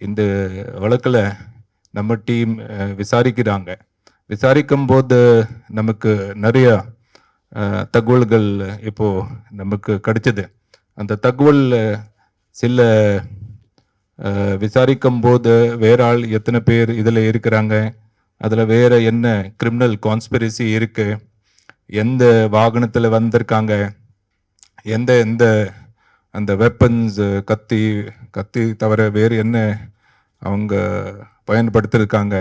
இந்த வழக்கில் நம்ம டீம் விசாரிக்கிறாங்க. விசாரிக்கும் போது நமக்கு நிறைய தகவல்கள் இப்போ நமக்கு கிடைச்சது. அந்த தகவல் சில விசாரிக்கும் போது வேற ஆள் எத்தனை பேர் இதில் இருக்கிறாங்க? அதில் வேற என்ன கிரிமினல் கான்ஸ்பிரசி இருக்கு? எந்த வாகனத்தில் வந்திருக்காங்க? எந்த எந்த அந்த வெப்பன்ஸ் கத்தி கத்தி தவிர வேறு என்ன அவங்க பயன்படுத்திருக்காங்க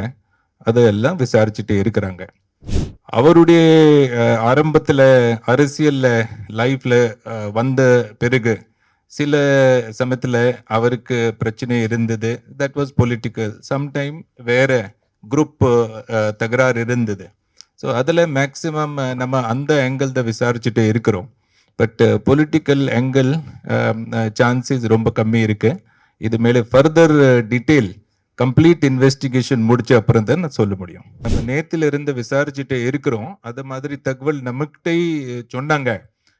அதையெல்லாம் விசாரிச்சுட்டு இருக்கிறாங்க. அவருடைய ஆரம்பத்தில் அரசியலில் லைஃப்பில் வந்த பிறகு சில சமயத்தில் அவருக்கு பிரச்சனை இருந்தது. தட் வாஸ் பொலிட்டிக்கல் சம்டைம் வேறு குரூப் தகராறு இருந்தது. ஸோ அதில் மேக்சிமம் நம்ம அந்த ஆங்கிள் தான் விசாரிச்சுட்டு இருக்கிறோம். பட் பொலிட்டிக்கல் ஆங்கிள் சான்சஸ் ரொம்ப கம்மி இருக்கு. இது மேலே ஃபர்தர் டீட்டெயில் கம்ப்ளீட் இன்வெஸ்டிகேஷன் முடிச்ச அப்புறம் தான் நான் சொல்ல முடியும். நம்ம நேத்துல இருந்து விசாரிச்சுட்டு இருக்கிறோம். அது மாதிரி தகவல் நமக்கிட்டே uh, சொன்னாங்க.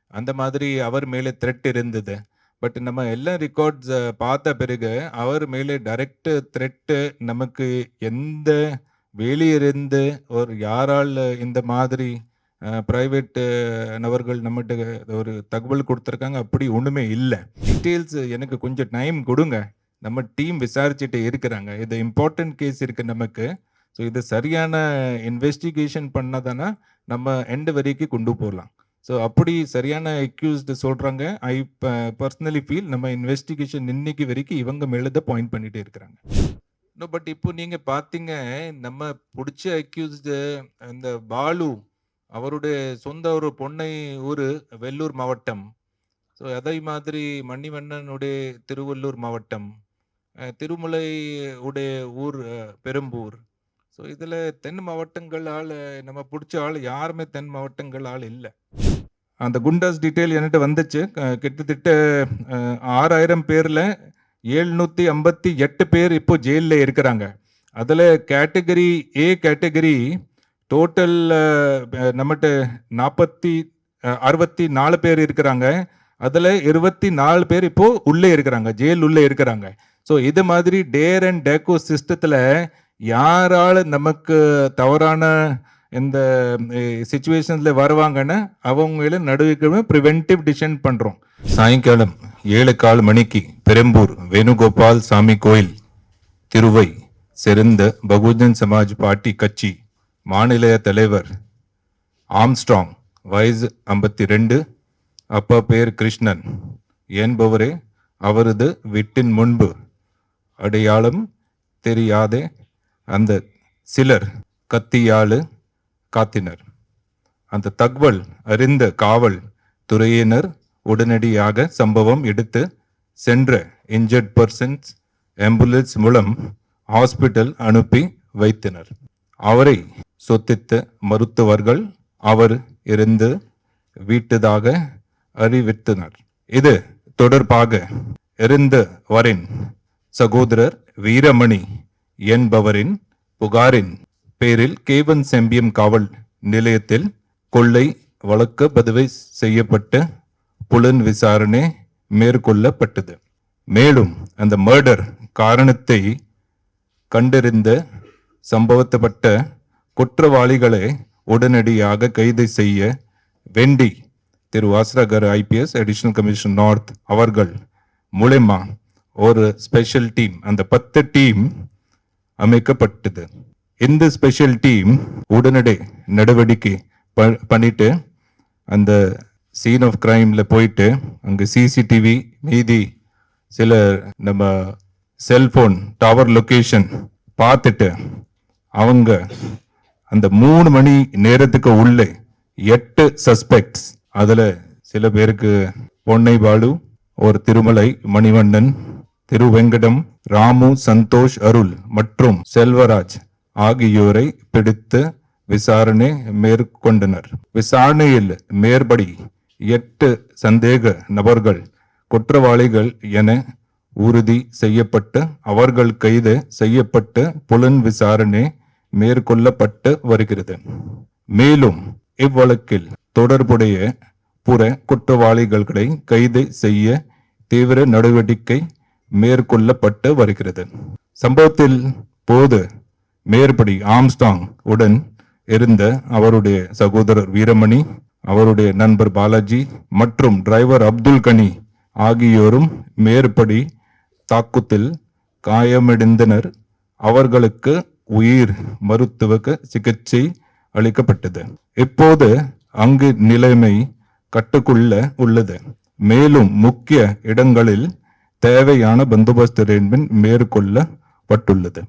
அந்த மாதிரி அவர் மேலே த்ரெட் இருந்தது. பட் நம்ம எல்லா ரெக்கார்ட்ஸ் பார்த்த பிறகு அவர் மேலே டைரக்ட் த்ரெட்டு நமக்கு எந்த வெளியிருந்து ஒரு யாரால் இந்த மாதிரி ப்ரைவேட் நபர்கள் நம்மகிட்ட ஒரு தகவல் கொடுத்துருக்காங்க. அப்படி ஒன்றுமே இல்லை. டீட்டெயில்ஸ் எனக்கு கொஞ்சம் டைம் கொடுங்க. நம்ம டீம் விசாரிச்சுட்டு இருக்கிறாங்க. இது இம்பார்ட்டன்ட் கேஸ் இருக்கு நமக்கு. ஸோ இது சரியான இன்வெஸ்டிகேஷன் பண்ணதானா நம்ம எண்டு வரைக்கும் கொண்டு போகலாம் ஸோ அப்படி சரியான அக்யூஸ்டு சொல்கிறாங்க ஐ பர்சனலி ஃபீல் நம்ம இன்வெஸ்டிகேஷன் இன்னைக்கு வரைக்கும் இவங்க மேலே தான் பாயிண்ட் பண்ணிகிட்டே இருக்கிறாங்க. இன்னும் பட் இப்போ நீங்கள் பார்த்தீங்க நம்ம பிடிச்ச அக்யூஸ்டு இந்த பாலு அவருடைய சொந்த ஒரு பொன்னை ஊர் வெள்ளூர் மாவட்டம். ஸோ அதே மாதிரி மணிவண்ணனுடைய திருவள்ளூர் மாவட்டம். திருமலை உடைய ஊர் பெரும்பூர். ஸோ இதில் தென் மாவட்டங்கள் ஆள் நம்ம பிடிச்ச ஆள் யாருமே தென் மாவட்டங்கள் ஆள் இல்லை. அந்த குண்டாஸ் டீட்டெயில் என்கிட்ட வந்துச்சு. கிட்டத்தட்ட ஆறாயிரம் பேரில் ஏழ்நூற்றி ஐம்பத்தி எட்டு பேர் இப்போ ஜெயிலில் இருக்கிறாங்க. அதில் category A category total uh, uh, நம்மகிட்ட நாற்பத்தி uh, அறுபத்தி நாலு பேர் இருக்கிறாங்க. அதில் இருபத்தி நாலு பேர் இப்போது உள்ளே இருக்கிறாங்க ஜெயில் உள்ளே இருக்கிறாங்க. ஸோ இது மாதிரி டேர் அண்ட் டேக்கோ சிஸ்டத்தில் யாரால் நமக்கு தவறான இந்த சுச்சுவேஷன்ஸில் வருவாங்கன்னு அவங்கள நடுவிக்கவே ப்ரிவென்டிவ் டிசிஷன் பண்ணுறோம் சாயங்காலம் ஏழு கால் மணிக்கு பெரம்பூர் வேணுகோபால் சாமி கோயில் திருவை சிறந்த பகுஜன் சமாஜ் பார்ட்டி கட்சி மாநில தலைவர் ஆம்ஸ்ட்ராங் வயசு ஐம்பத்தி ரெண்டு அப்பா பேர் கிருஷ்ணன். என்பவரே அவரது வீட்டின் முன்பு. அடையாளம் தெரியாதே அந்த சிலர் கத்தியால் காத்தினர். அந்த தகவல் அறிந்த காவல் துறையினர் உடனடியாக சம்பவம் எடுத்து சென்ற இன்ஜர்ட் பர்சன்ஸ் ஆம்புலன்ஸ் மூலம் ஹாஸ்பிட்டல் அனுப்பி வைத்தனர். அவரை சொத்தித்த மருத்துவர்கள் அவர் இருந்து வீட்டதாக அறிவித்தனர். இது தொடர்பாக இருந்தவரின் சகோதரர் வீரமணி என்பவரின் புகாரின் பேரில் கேவன் செம்பியம் காவல் நிலையத்தில் கொள்ளை வழக்கு பதிவு செய்யப்பட்டு புலன் விசாரணை மேற்கொள்ளப்பட்டது. மேலும் அந்த மர்டர் காரணத்தை கண்டறிந்த சம்பவத்தப்பட்ட குற்றவாளிகளை உடனடியாக கைது செய்ய வேண்டி திரு Vasarakar IPS additional commission north அவர்கள் மூலயமா ஒரு ஸ்பெஷல் டீம் அந்த பத்து டீம் அமைக்கப்பட்டது. இந்த ஸ்பெஷல் டீம் உடனடி நடவடிக்கை ப- பண்ணிட்டு அந்த சீன் ஆஃப் கிரைம்ல போயிட்டு அங்கே சிசிடிவி மீதி சில நம்ம செல்போன் டவர் லொக்கேஷன் பார்த்துட்டு அவங்க அந்த மூணு மணி நேரத்துக்கு உள்ளே எட்டு சஸ்பெக்ட்ஸ் அதில் சில பேருக்கு பொன்னை பாலு ஒரு திருமலை மணிவண்ணன் திருவெங்கடம் ராமு சந்தோஷ் அருள் மற்றும் செல்வராஜ் ஆகியோரை பிடித்து விசாரணை மேற்கொண்டனர். விசாரணையில் மேற்படி எட்டு சந்தேக நபர்கள் குற்றவாளிகள் என உறுதி செய்யப்பட்டு அவர்கள் கைது செய்யப்பட்டு புலன் விசாரணை மேற்கொள்ளப்பட்டு வருகிறது. மேலும் இவ்வழக்கில் தொடர்புடைய புற குற்றவாளிகளை கைது செய்ய தீவிர நடவடிக்கை மேற்கொள்ளப்பட்டு வருகிறது. சம்பவத்தில் போது மேற்படி ஆம்ஸ்டாங் உடன் இருந்த அவருடைய சகோதரர் வீரமணி அவருடைய நண்பர் பாலாஜி மற்றும் டிரைவர் அப்துல் கனி ஆகியோரும் மேற்படி தாக்குத்தில் காயமடைந்தனர். அவர்களுக்கு உயிர் மருத்துவ சிகிச்சை அளிக்கப்பட்டது. இப்போது அங்கு நிலைமை கட்டுக்குள்ள உள்ளது. மேலும் முக்கிய இடங்களில் தேவையான பந்தோபஸ்து அரேஞ்ச்மெண்ட் மேற்கொள்ளப்பட்டுள்ளது.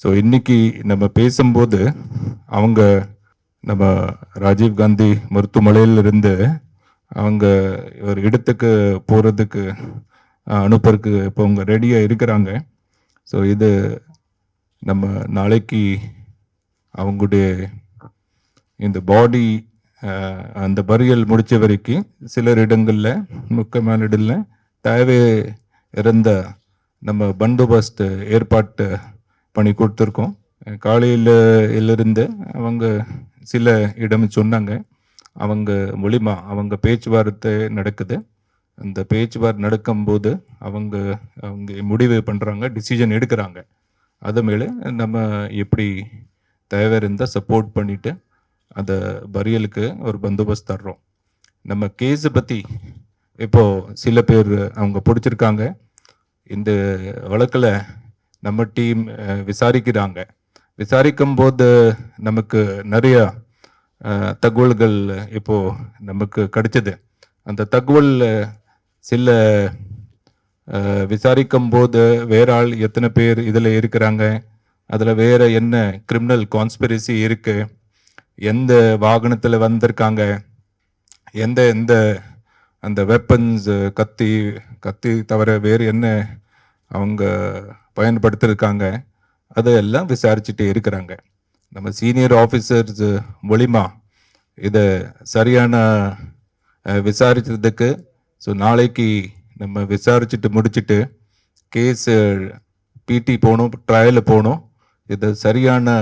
ஸோ இன்னைக்கு நம்ம பேசும்போது அவங்க நம்ம ராஜீவ் காந்தி மருத்துவமனையிலிருந்து அவங்க ஒரு இடத்துக்கு போகிறதுக்கு அனுப்புறதுக்கு இப்போ அவங்க ரெடியாக இருக்கிறாங்க. ஸோ இது நம்ம நாளைக்கு அவங்களுடைய இந்த பாடி அந்த பரியல் முடிச்ச வரைக்கும் சிலர் இடங்களில் முக்கியமான இடங்களில் தேவை இருந்த நம்ம பந்தோபஸ்து ஏற்பாட்டு பண்ணி கொடுத்துருக்கோம். காலையில் இருந்து அவங்க சில இடம் சொன்னாங்க. அவங்க மூலிமா அவங்க பேச்சுவார்த்தை நடக்குது. அந்த பேச்சுவார்த்தை நடக்கும்போது அவங்க அவங்க முடிவு பண்ணுறாங்க டிசிஷன் எடுக்கிறாங்க. அது மேலே நம்ம எப்படி தேவை இருந்தால் சப்போர்ட் பண்ணிட்டு அந்த பரியலுக்கு ஒரு பந்தோபஸ்து தர்றோம். நம்ம கேஸை பற்றி இப்போது சில பேர் அவங்க பிடிச்சிருக்காங்க. இந்த வழக்கில் நம்ம டீம் விசாரிக்கிறாங்க. விசாரிக்கும் போது நமக்கு நிறைய தகவல்கள் இப்போது நமக்கு கிடைச்சது. அந்த தகவல் சில விசாரிக்கும் போது வேற ஆள் எத்தனை பேர் இதில் இருக்கிறாங்க? அதில் வேற என்ன கிரிமினல் கான்ஸ்பிரசி இருக்கு? எந்த வாகனத்தில் வந்திருக்காங்க? எந்த எந்த அந்த வெப்பன்ஸ் கத்தி கத்தி தவிர வேறு என்ன அவங்க பயன்படுத்திருக்காங்க? அதையெல்லாம் விசாரிச்சுட்டே இருக்கிறாங்க. நம்ம சீனியர் ஆஃபீஸர்ஸ் மூலிமா இதை சரியான விசாரிச்சதுக்கு ஸோ நாளைக்கு நம்ம விசாரிச்சுட்டு முடிச்சுட்டு கேஸ் பிடி போகணும் ட்ரையல் போகணும். இதை சரியான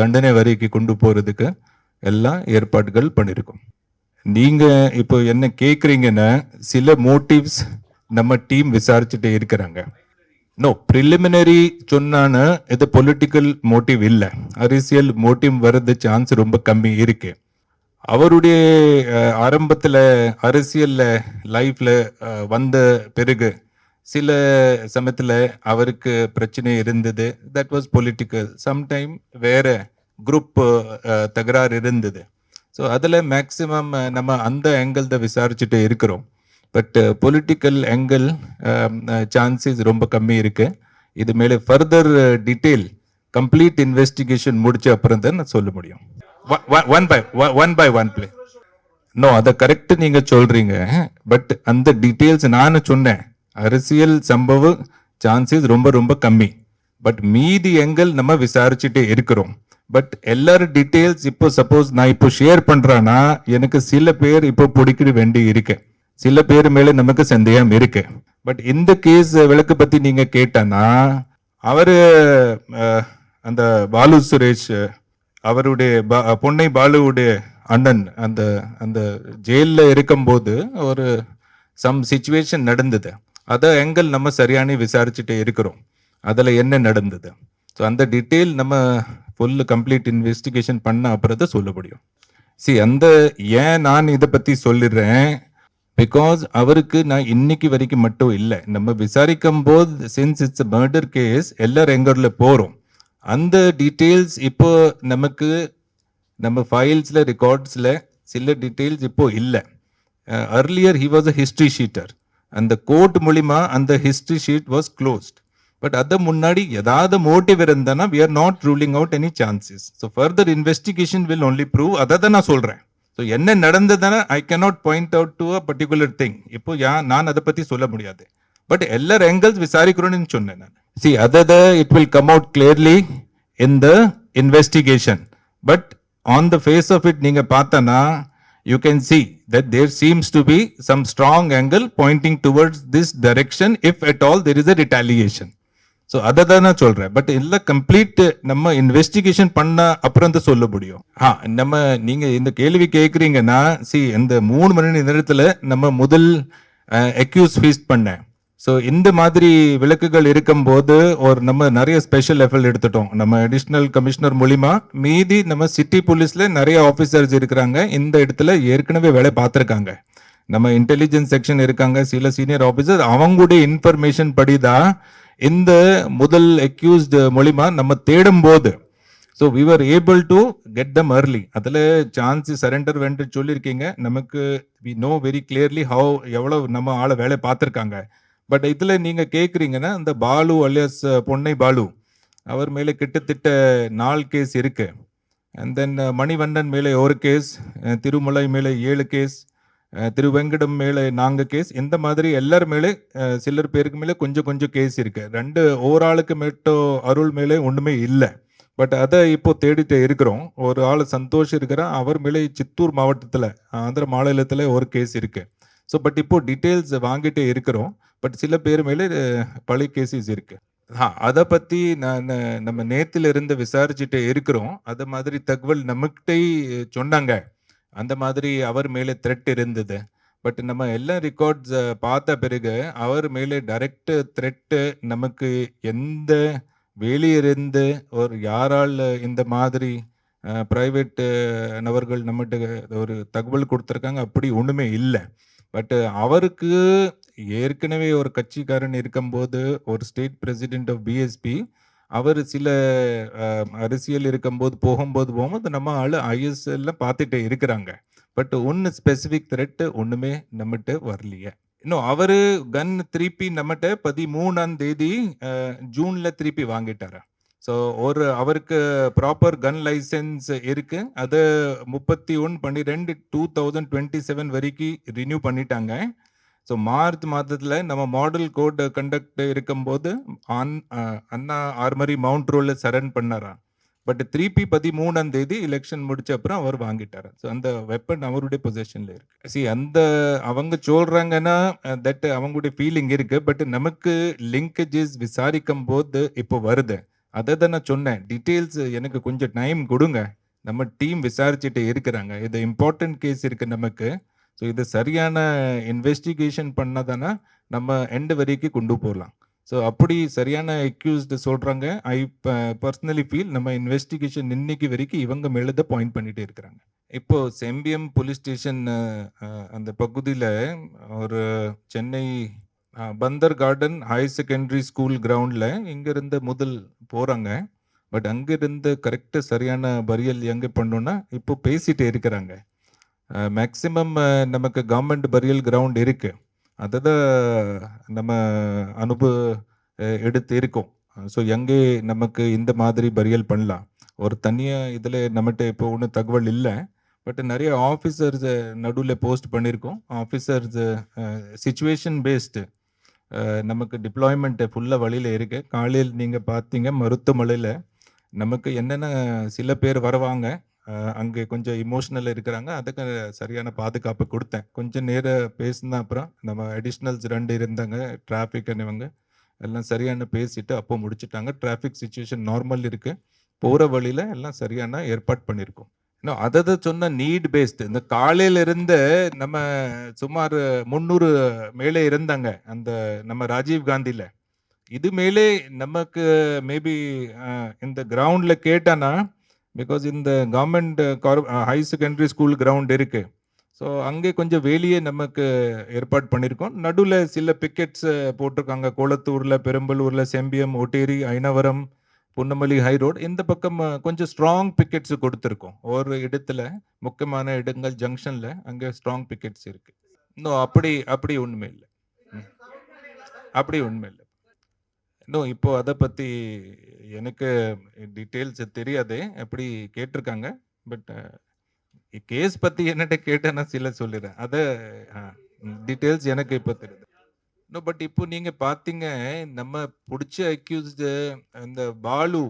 தண்டனை வரைக்கு கொண்டு போகிறதுக்கு எல்லாம் ஏற்பாடுகள் பண்ணியிருக்கோம் நீங்கள் இப்போ என்ன கேட்குறீங்கன்னா சில மோட்டிவ்ஸ் நம்ம டீம் விசாரிச்சுட்டே இருக்கிறாங்க. நோ ப்ரிலிமினரி சொன்னான இது பொலிட்டிக்கல் மோட்டிவ் இல்லை. அரசியல் மோட்டிவ் வர்றது சான்ஸ் ரொம்ப கம்மி இருக்குது அவருடைய ஆரம்பத்தில் அரசியலில் லைஃப்பில் வந்த பிறகு சில சமயத்தில் அவருக்கு பிரச்சனை இருந்தது. தட் வாஸ் பொலிட்டிக்கல் சம்டைம் வேற குரூப் தகராறு இருந்தது. ஸோ அதில் மேக்ஸிமம் நம்ம அந்த ஆங்கிள் தான் விசாரிச்சுட்டு இருக்கிறோம். பட் பொலிட்டிக்கல் ஆங்கிள் சான்சஸ் ரொம்ப கம்மி இருக்கு. இது மேலே ஃபர்தர் டீட்டெயில் கம்ப்ளீட் இன்வெஸ்டிகேஷன் முடிச்ச அப்புறம் தான் நான் சொல்ல முடியும். One by one by one play no அதை கரெக்ட் நீங்க சொல்றீங்க. பட் அந்த டீட்டெயில்ஸ் நான் சொன்னேன். அரசியல் சம்பவ சான்சஸ் ரொம்ப ரொம்ப கம்மி. பட் மீதி எங்கள் நம்ம விசாரிச்சுட்டே இருக்கிறோம். பட் எல்லாரும் டீட்டெயில்ஸ் இப்போ சப்போஸ் நான் இப்போ ஷேர் பண்றேன்னா எனக்கு சில பேர் இப்போ பிடிக்க வேண்டி இருக்கு. சில பேர் மேல நமக்கு சந்தேகம் இருக்கு. பட் இந்த கேஸ் விளக்கு பத்தி நீங்க கேட்டனா அவரு அந்த பாலு சுரேஷ் அவருடைய பொன்னை பாலுவுடைய அண்ணன் அந்த அந்த ஜெயிலில் இருக்கும்போது ஒரு சம் சுச்சுவேஷன் நடந்தது. அதை எங்கள் நம்ம சரியான விசாரிச்சுட்டே இருக்கிறோம். அதில் என்ன நடந்தது? ஸோ அந்த டீட்டெயில் நம்ம ஃபுல் கம்ப்ளீட் இன்வெஸ்டிகேஷன் பண்ண அப்புறம் தான் சொல்ல முடியும். சி அந்த ஏன் நான் இதை பற்றி சொல்லிடுறேன்? பிகாஸ் அவருக்கு நான் இன்னைக்கு வரைக்கும் மட்டும் இல்லை நம்ம விசாரிக்கும் போது சின்ஸ் இட்ஸ் மர்டர் கேஸ் எல்லாரும் எங்கரில் போகிறோம் அந்த டீட்டெயில்ஸ் இப்போ நமக்கு நம்ம ஃபைல்ஸில் ரெக்கார்ட்ஸில் சில டீட்டெயில்ஸ் இப்போ இல்லை. Earlier he was a history sheeter அந்த கோர்ட் மூலிமா அந்த history sheet was closed but அதை முன்னாடி ஏதாவது மோட்டிவ் இருந்தனா we are not ruling out any chances so further investigation will only prove அதை தான் நான் சொல்கிறேன் ஸோ என்ன நடந்ததுன்னா I cannot point out to a particular thing இப்போ யா நான் அதை பற்றி சொல்ல முடியாது. பட் எல்லா ஆங்கிள்ஸ் விசாரிக்கிறோன்னு சொன்னேன் நான் see other it will come out clearly in the investigation but on the face of it நீங்கள் பார்த்தோன்னா you can see that there seems to be some strong angle pointing towards this direction if at all there is a retaliation so அதை தான் நான் சொல்கிறேன் but இல்லை complete நம்ம investigation பண்ண அப்புறம் தான் சொல்ல முடியும் ஆ நம்ம நீங்கள் இந்த கேள்வி கேட்குறீங்கன்னா சி இந்த மூணு மணி நேரத்தில் நம்ம முதல் அக்யூஸ் ஃபீஸ் பண்ணேன் ஸோ இந்த மாதிரி விளக்குகள் இருக்கும்போது ஒரு நம்ம நிறைய ஸ்பெஷல் எஃபர்ட் எடுத்துட்டோம். நம்ம அடிஷ்னல் கமிஷனர் மூலிமா மீதி நம்ம சிட்டி போலீஸில் நிறைய ஆஃபீஸர்ஸ் இருக்கிறாங்க. இந்த இடத்துல ஏற்கனவே வேலை பார்த்துருக்காங்க. நம்ம இன்டெலிஜென்ஸ் செக்ஷன் இருக்காங்க. சில சீனியர் ஆஃபீஸர் அவங்களுடைய இன்ஃபர்மேஷன் படிதான் இந்த முதல் அக்யூஸ்டு மூலிமா நம்ம தேடும் போது so we are able to get them early அதில் சான்ஸ் சரண்டர் வேண்டு சொல்லியிருக்கீங்க. நமக்கு we know very clearly how எவ்வளோ நம்ம ஆளை வேலை பார்த்துருக்காங்க. பட் இதில் நீங்கள் கேட்குறீங்கன்னா இந்த பாலு அலியாஸ் பொன்னை பாலு அவர் மேலே கிட்டத்தட்ட நாலு கேஸ் இருக்கு. அண்ட் தென் மணிவண்ணன் மேலே ஒரு கேஸ் திருமலை மேலே ஏழு கேஸ் திருவெங்கடம் மேலே நான்கு கேஸ் இந்த மாதிரி எல்லார் மேலே சிலர் பேருக்கு மேலே கொஞ்சம் கொஞ்சம் கேஸ் இருக்கு. ரெண்டு ஓராளுக்கு மட்டும் அருள் மேலே ஒன்றுமே இல்லை. பட் அதை இப்போ தேடிட்டு இருக்கிறோம். ஒரு ஆள் சந்தோஷ் இருக்கிறான். அவர் மேலே சித்தூர் மாவட்டத்தில் ஆந்திர மாநிலத்தில் ஒரு கேஸ் இருக்குது ஸோ பட் இப்போ டீட்டெயில்ஸ் வாங்கிட்டே இருக்கிறோம். பட் சில பேர் மேலே பழைய கேசஸ் இருக்கு. ஆ அதை பற்றி நான் நம்ம நேத்துல இருந்து விசாரிச்சுட்டு இருக்கிறோம். அது மாதிரி தகவல் நம்மகிட்டே சொன்னாங்க. அந்த மாதிரி அவர் மேலே த்ரெட் இருந்தது. பட் நம்ம எல்லா ரெக்கார்ட்ஸ் பார்த்த பிறகு அவர் மேலே டைரக்ட் த்ரெட்டு நமக்கு எந்த வெளியிருந்து ஒரு யாரால் இந்த மாதிரி ப்ரைவேட் நபர்கள் நம்மகிட்ட ஒரு தகவல் கொடுத்துருக்காங்க அப்படி ஒன்றுமே இல்லை. பட் அவருக்கு ஏற்கனவே ஒரு கட்சிக்காரன் இருக்கும்போது ஒரு ஸ்டேட் பிரசிடென்ட் ஆஃப் பிஎஸ்பி அவர் சில அரசியல் இருக்கும்போது போகும்போது போகும்போது நம்ம ஆள் ஐஎஸ்எல்ல பார்த்துட்டே இருக்கிறாங்க. பட் ஒன்று ஸ்பெசிஃபிக் த்ரெட்டு ஒன்றுமே நம்மகிட்ட வரலையே. இன்னும் அவர் கன் திருப்பி நம்மகிட்ட பதிமூணாம் தேதி ஜூனில் திருப்பி வாங்கிட்டாரு? ஸோ ஒரு அவருக்கு ப்ராப்பர் கன் லைசன்ஸ் இருக்கு. அது முப்பத்தி ஒன்று பன்னிரெண்டு டூ தௌசண்ட் டுவெண்ட்டி செவன் வரைக்கும் ரினியூ பண்ணிட்டாங்க. ஸோ மார்ச் மாதத்தில் நம்ம மாடல் கோட் கண்டக்ட் இருக்கும்போது ஆன் அண்ணா ஆர்மரி மவுண்ட் ரோல சரண் பண்ணாராம் பட் திருப்பி பதிமூணாம் தேதி எலெக்ஷன் முடிச்ச அப்புறம் அவர் வாங்கிட்டார். ஸோ அந்த வெப்பன் அவருடைய பொசிஷன்ல இருக்கு. சி அந்த அவங்க சொல்றாங்கன்னா தட் அவங்களுடைய ஃபீலிங் இருக்கு. பட் நமக்கு லிங்கேஜஸ் விசாரிக்கும் போது இப்போ வருது. அதை தான் நான் சொன்னேன். டீட்டெயில்ஸ் எனக்கு கொஞ்சம் டைம் கொடுங்க. நம்ம டீம் விசாரிச்சுட்டு இருக்கிறாங்க. இது இம்பார்ட்டன்ட் கேஸ் இருக்கு நமக்கு. ஸோ இது சரியான இன்வெஸ்டிகேஷன் பண்ணதானா நம்ம எண்ட் வரைக்கும் கொண்டு போகலாம் ஸோ அப்படி சரியான அக்யூஸ்டு சொல்கிறாங்க ஐ பர்சனலி ஃபீல் நம்ம இன்வெஸ்டிகேஷன் இன்னைக்கு வரைக்கும் இவங்க மேலே தான் பாயிண்ட் பண்ணிகிட்டே இருக்கிறாங்க. இப்போ செம்பியம் போலீஸ் ஸ்டேஷன் அந்த பகுதியில் ஒரு Chennai Bunder garden higher secondary school கிரவுண்டில் இங்கேருந்து முதல் போகிறாங்க பட் அங்கேருந்து கரெக்டாக சரியான பரியல் எங்கே பண்ணோன்னா இப்போ பேசிகிட்டே இருக்கிறாங்க. மேக்ஸிமம் நமக்கு கவர்மெண்ட் பரியல் கிரவுண்ட் இருக்குது அதை தான் நம்ம அனுபவ எடுத்து இருக்கோம். ஸோ எங்கே நமக்கு இந்த மாதிரி பரியல் பண்ணலாம். ஒரு தனியாக இதில் நம்மகிட்ட இப்போ ஒன்றும் தகவல் இல்லை. பட் நிறைய ஆஃபீஸர்ஸ் நடுவில் போஸ்ட் பண்ணியிருக்கோம் ஆஃபீஸர்ஸ் சுச்சுவேஷன் பேஸ்டு நமக்கு டிப்ளாய்மெண்ட்டு ஃபுல்லாக வழியில் இருக்கு. காலையில் நீங்கள் பார்த்தீங்க மருத்துவமனையில் நமக்கு என்னென்ன சில பேர் வருவாங்க அங்கே கொஞ்சம் இமோஷனல் இருக்கிறாங்க அதுக்கு சரியான பாதுகாப்பு கொடுத்தேன். கொஞ்சம் நேரம் பேசின அப்புறம் நம்ம அடிஷ்னல்ஸ் ரெண்டு இருந்தாங்க டிராஃபிக் இவங்க எல்லாம் சரியான பேசிட்டு அப்போ முடிச்சுட்டாங்க. டிராஃபிக் சுச்சுவேஷன் நார்மல் இருக்கு. போகிற வழியில் எல்லாம் சரியான ஏற்பாடு பண்ணியிருக்கோம். இன்னும் அதை தான் சொன்ன நீட் பேஸ்டு இந்த காலையில இருந்து நம்ம சுமார் முந்நூறு மேலே இருந்தாங்க அந்த நம்ம ராஜீவ் காந்தியில். இது மேலே நமக்கு மேபி இந்த கிரவுண்டில் கேட்டானா பிகாஸ் இந்த government high secondary school ground இருக்கு. ஸோ அங்கே கொஞ்சம் வெளியே நமக்கு ஏற்பாடு பண்ணியிருக்கோம் நடுவில் சில பிக்கெட்ஸ் போட்டிருக்காங்க. கோலத்தூரில் பெரம்பலூரில் செம்பியம் ஒட்டேரி ஐனவரம் புன்னமல்லி ஹை ரோடு இந்த பக்கம் கொஞ்சம் ஸ்ட்ராங் பிக்கெட்ஸ் கொடுத்துருக்கோம். ஒரு இடத்துல முக்கியமான இடங்கள் ஜங்ஷனில் அங்கே ஸ்ட்ராங் பிக்கெட்ஸ் இருக்கு. இன்னும் அப்படி அப்படி ஒன்றுமே இல்லை. ம். அப்படி உண்மை இல்லை. இன்னும் இப்போ அதை பற்றி எனக்கு டீட்டெயில்ஸ் தெரியாது எப்படி கேட்டிருக்காங்க. பட் கேஸ் பற்றி என்னட்ட கேட்டேன்னா சில சொல்லிடுறேன். அதை டீட்டெயில்ஸ் எனக்கு இப்போ தெரியுது. இன்னும் பட் இப்போ நீங்கள் பாத்தீங்க நம்ம பிடிச்ச அக்யூஸ்டு அந்த பாலு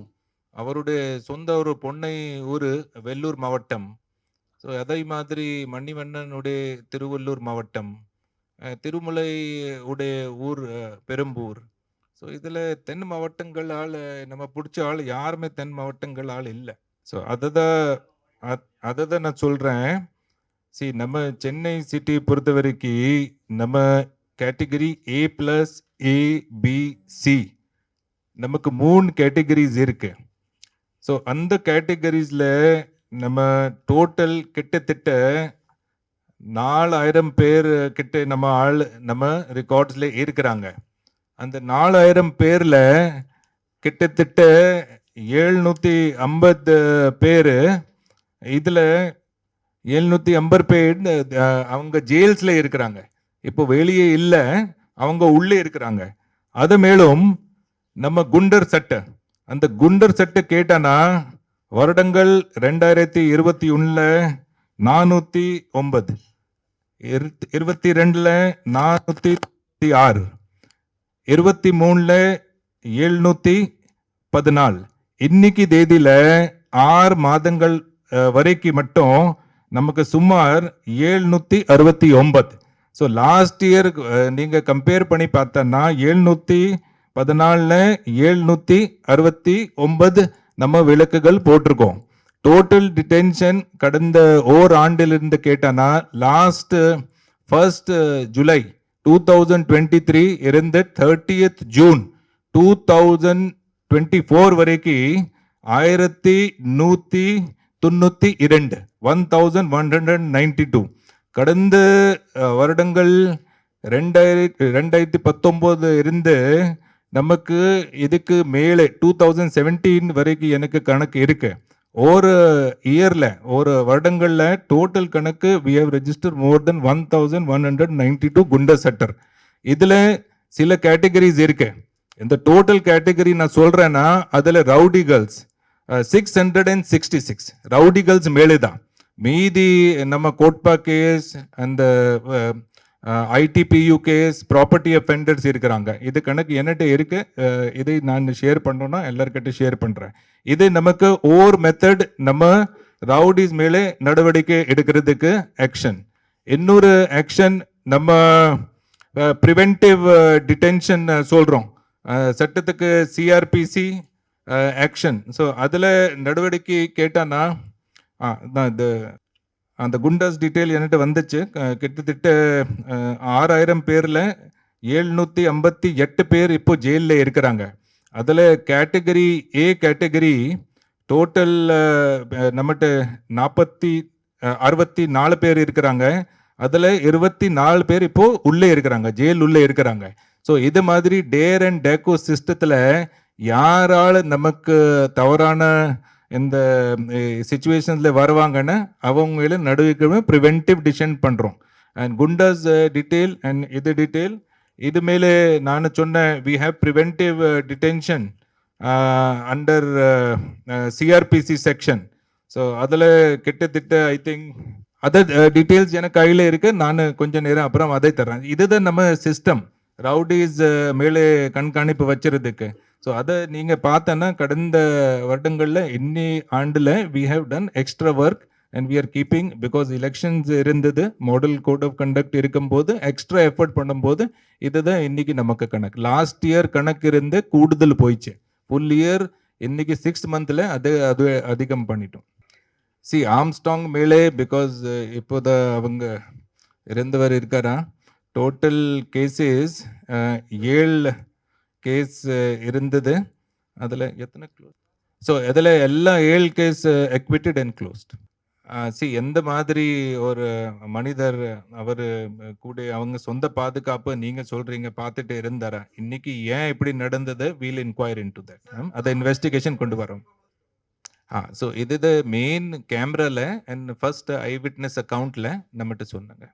அவருடைய சொந்த ஒரு பொன்னை ஊர் வெள்ளூர் மாவட்டம். ஸோ அதே மாதிரி மணிவண்ணனுடைய திருவள்ளூர் மாவட்டம். திருமலை உடைய ஊர் பெரும்பூர். ஸோ இதில் தென் மாவட்டங்கள் ஆள் நம்ம பிடிச்ச ஆள் யாருமே தென் மாவட்டங்கள் ஆள் இல்லை. ஸோ அதை தான் அதை தான் நான் சொல்கிறேன் சி நம்ம சென்னை சிட்டி பொறுத்த வரைக்கும் நம்ம category A plus A B C நமக்கு மூணு கேட்டகரிஸ் இருக்கு. ஸோ அந்த கேட்டகரிஸில் நம்ம டோட்டல் கிட்டத்தட்ட நாலாயிரம் பேர் கிட்ட நம்ம ஆள் நம்ம ரெக்கார்ட்ஸில் இருக்கிறாங்க. அந்த நாலாயிரம் பேரில் கிட்டத்தட்ட ஏழ்நூற்றி ஐம்பது பேர் இதில் எழுநூற்றி ஐம்பது பேர் அவங்க ஜெயில்ஸில் இருக்கிறாங்க. இப்போ வெளியே இல்லை அவங்க உள்ளே இருக்கிறாங்க. அது மேலும் நம்ம குண்டர் சட்டை. அந்த குண்டர் சட்டை கேட்டானா வருடங்கள் ரெண்டாயிரத்தி இருபத்தி ஒன்றில் நானூற்றி ஒன்பது. இருபத்தி ரெண்டில் நானூற்றி ஆறு. இருபத்தி மூணில் எழுநூற்றி பதினாலு. இன்னைக்கு தேதியில் ஆறு மாதங்கள் வரைக்கு வரைக்கும் மட்டும் நமக்கு சுமார் ஏழ்நூற்றி அறுபத்தி ஒன்பது. ஸோ லாஸ்ட் இயர் நீங்கள் கம்பேர் பண்ணி பார்த்தோன்னா எழுநூற்றி பதினாலுன்னு ஏழ்நூற்றி அறுபத்தி ஒன்பது நம்ம விளக்குகள் போட்டிருக்கோம். டோட்டல் டிடென்ஷன் கடந்த ஓர் ஆண்டிலிருந்து கேட்டோன்னா last first July two thousand twenty three இருந்து thirtieth June two thousand twenty four வரைக்கும் ஆயிரத்தி நூற்றி தொண்ணூற்றி இரண்டு one thousand one hundred ninety two கடந்த வருடங்கள் ரெண்டாயிரத்தி ரெண்டாயிரத்தி பத்தொம்போது இருந்து நமக்கு இதுக்கு மேலே டூ தௌசண்ட் செவன்டீன் வரைக்கும் எனக்கு கணக்கு இருக்கு. ஒரு இயரில் ஒரு வருடங்களில் டோட்டல் கணக்கு we have register more than one thousand one hundred ninety two குண்டர் செட்டர். இதில் சில கேட்டகரிஸ் இருக்கு. இந்த டோட்டல் கேட்டகரி நான் சொல்கிறேன்னா அதில் rowdy girls six hundred and sixty six rowdy girls மேலே தான் மீதி நம்ம கோட்பா கேஸ் அந்த ஐடிபியூ கேஸ் ப்ராப்பர்ட்டி அஃபெண்டர்ஸ் இருக்கிறாங்க. இது கணக்கு என்னட்ட இருக்கு. இதை நான் ஷேர் பண்ணோன்னா எல்லாருக்கிட்ட ஷேர் பண்ணுறேன் இது நமக்கு ஓர் மெத்தட் நம்ம ரவுடிஸ் மேலே நடவடிக்கை எடுக்கிறதுக்கு ஆக்ஷன் இன்னொரு ஆக்ஷன் நம்ம ப்ரிவென்டிவ் டிடென்ஷன் சொல்கிறோம் சட்டத்துக்கு சிஆர்பிசி ஆக்ஷன் ஸோ அதில் நடவடிக்கை கேட்டானா ஆ தான் இது அந்த குண்டாஸ் டீட்டெயில் என்கிட்ட வந்துச்சு. கிட்டத்தட்ட ஆறாயிரம் பேரில் எழுநூற்றி ஐம்பத்தி எட்டு பேர் இப்போ ஜெயிலில் இருக்கிறாங்க. அதில் கேட்டகரி ஏ கேட்டகரி டோட்டல் நம்மகிட்ட நாற்பத்தி அறுபத்தி நாலு பேர் இருக்கிறாங்க. அதில் இருபத்தி நாலு பேர் இப்போது உள்ளே இருக்கிறாங்க ஜெயில் உள்ளே இருக்கிறாங்க. ஸோ இது மாதிரி டேர் அண்ட் டேக்கோ சிஸ்டத்தில் யாரால் நமக்கு தவறான இந்த சுச்சுவேஷன்ஸில் வருவாங்கன்னு அவங்கள நடுவிக்கவே ப்ரிவென்டிவ் டிசிஷன் பண்ணுறோம் அண்ட் குண்டாஸ் டீட்டெயில் அண்ட் இது டீட்டெயில் இது மேலே நான் சொன்ன we have preventive detention under CrPC section so அதில் கிட்டத்தட்ட ஐ திங்க் அதர் டீட்டெயில்ஸ் எனக்கு கையில் இருக்கு. நான் கொஞ்சம் நேரம் அப்புறம் அதை தர்றேன். இதுதான் நம்ம சிஸ்டம் ரவுடிஸ் uh, மேலே கண்காணிப்பு வச்சுருதுக்கு. ஸோ அதை நீங்கள் பார்த்தோன்னா கடந்த வருடங்களில் இன்னி ஆண்டில் we have done extra work and we are keeping because elections இருந்தது மாடல் கோட் ஆஃப் கண்டக்ட் இருக்கும்போது எக்ஸ்ட்ரா எஃபர்ட் பண்ணும்போது இதுதான் இன்னைக்கு நமக்கு கணக்கு. லாஸ்ட் இயர் கணக்கு இருந்து கூடுதல் போயிடுச்சு ஃபுல் இயர் இன்னைக்கு சிக்ஸ் மந்த்தில் அது அது அதிகம் பண்ணிட்டோம். சி ஆம்ஸ்டாங் மேலே பிகாஸ் இப்போத அவங்க இருந்தவர் இருக்காரா? டோட்டல் கேசஸ் ஏழு கேஸ் uh, இருந்தது. அதில் எத்தனை க்ளோஸ் ஸோ இதில் எல்லா ஏழு case acquitted and closed see எந்த மாதிரி ஒரு மனிதர் அவர் கூட அவங்க சொந்த பாதுகாப்பு நீங்க சொல்றீங்க பார்த்துட்டு இருந்தாரா? இன்னைக்கு ஏன் இப்படி நடந்தது? We'll inquire in to that அதை இன்வெஸ்டிகேஷன் கொண்டு வரோம். ஆ ஸோ இது மெயின் கேமரால அண்ட் ஃபர்ஸ்ட் ஐ விட்னஸ் அக்கவுண்ட்ல நம்மகிட்ட சொன்னாங்க.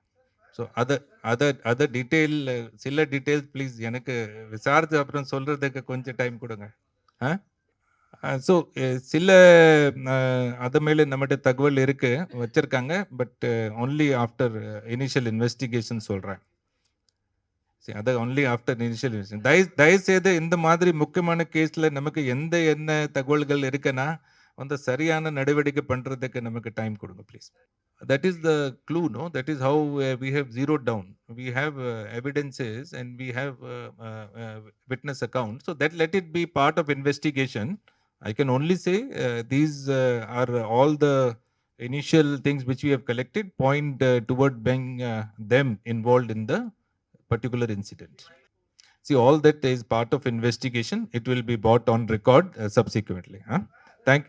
ஸோ அதை அதை அதை டீட்டெயில் சில டீட்டெயில்ஸ் ப்ளீஸ் எனக்கு விசாரித்து அப்புறம் சொல்கிறதுக்கு கொஞ்சம் டைம் கொடுங்க. ஆ? ஸோ சில அது மேலே நம்மகிட்ட தகவல் இருக்குது வச்சுருக்காங்க but only after initial investigation சொல்கிறேன் சரி அதை ஒன்லி ஆஃப்டர் இனிஷியல் இன்வெஸ்டிகேஷன் தயவு தயவுசெய்து இந்த மாதிரி முக்கியமான கேஸில் நமக்கு எந்த என்ன தகவல்கள் இருக்குன்னா அந்த சரியான நடவடிக்கை பண்றதுக்கு நமக்கு டைம் கொடுங்க please that is the clue no that is how uh, we have zeroed down we have uh, evidences and we have uh, uh, uh, witness accounts so that let it be part of investigation i can only say uh, these uh, are all the initial things which we have collected point uh, toward being uh, them involved in the particular incident. See, all that is part of investigation. It will be brought on record uh, subsequently. Huh? Thank